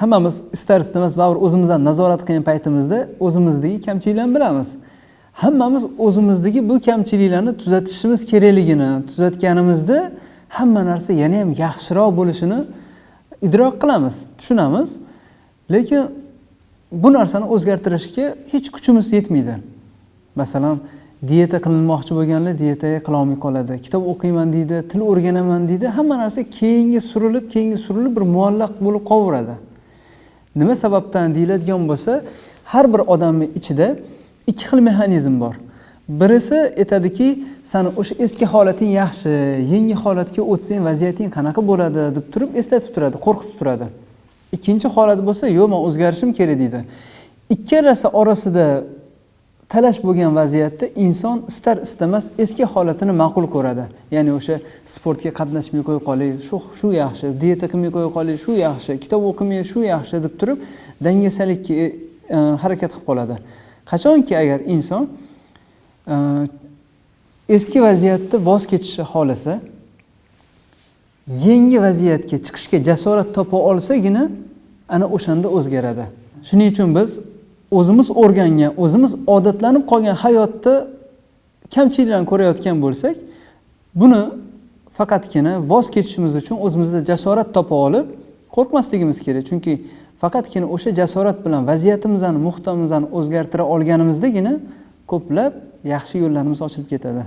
hammamiz istar istamas baribir o'zimizdan nazorat qilgan paytimizda o'zimizdagi kamchiliklarni bilamiz. Hammamiz o'zimizdagi bu kamchiliklarni tuzatishimiz kerakligini tuzatganimizda hamma narsa yana ham yaxshiroq bo'lishini idrok qilamiz tushunamiz. Lekin bu narsani o'zgartirishga hech kuchimiz yetmaydi. Masalan dieta qilinmoqchi bo'lganlar dietaga qilolmay qoladi. Kitob o'qiyman deydi til o'rganaman deydi hamma narsa keyinga surilib keyinga surilib bir muallaq bo'lib qolaveradi nima sababdan deyiladigan bo'lsa har bir odamni ichida ikki xil mexanizm bor. Birisi aytadiki sani o'sha eski holating yaxshi yangi holatga o'tsang vaziyating qanaqa bo'ladi? deb turib eslatib turadi qo'rqitib turadi. Ikkinchi holat bo'lsa yo'q man o'zgarishim kerak deydi. Ikkalasi orasida talash bo'lgan vaziyatda inson istar istamas eski holatini ma'qul ko'radi. Ya'ni o'sha sportga qatnashmay qo'ya qolay shu shu yaxshi dieta qilmay qo'ya qolay shu yaxshi kitob o'qimay shu yaxshi deb turib dangasalikka e, e harakat qilib qoladi. Qachonki agar inson e, eski vaziyatda voz kechishni xohlasa yangi vaziyatga chiqishga jasorat topa olsagina ana o'shanda o'zgaradi. Shuning uchun biz o'zimiz o'rgangan o'zimiz odatlanib qolgan hayotda kamchiliklarni ko'rayotgan bo'lsak buni faqatgina voz kechishimiz uchun o'zimizda jasorat topa olib qo'rqmasligimiz kerak. Chunki faqatgina o'sha jasorat bilan vaziyatimizni muhitimizni o'zgartira olganimizdagina ko'plab yaxshi yo'llarimiz ochilib ketadi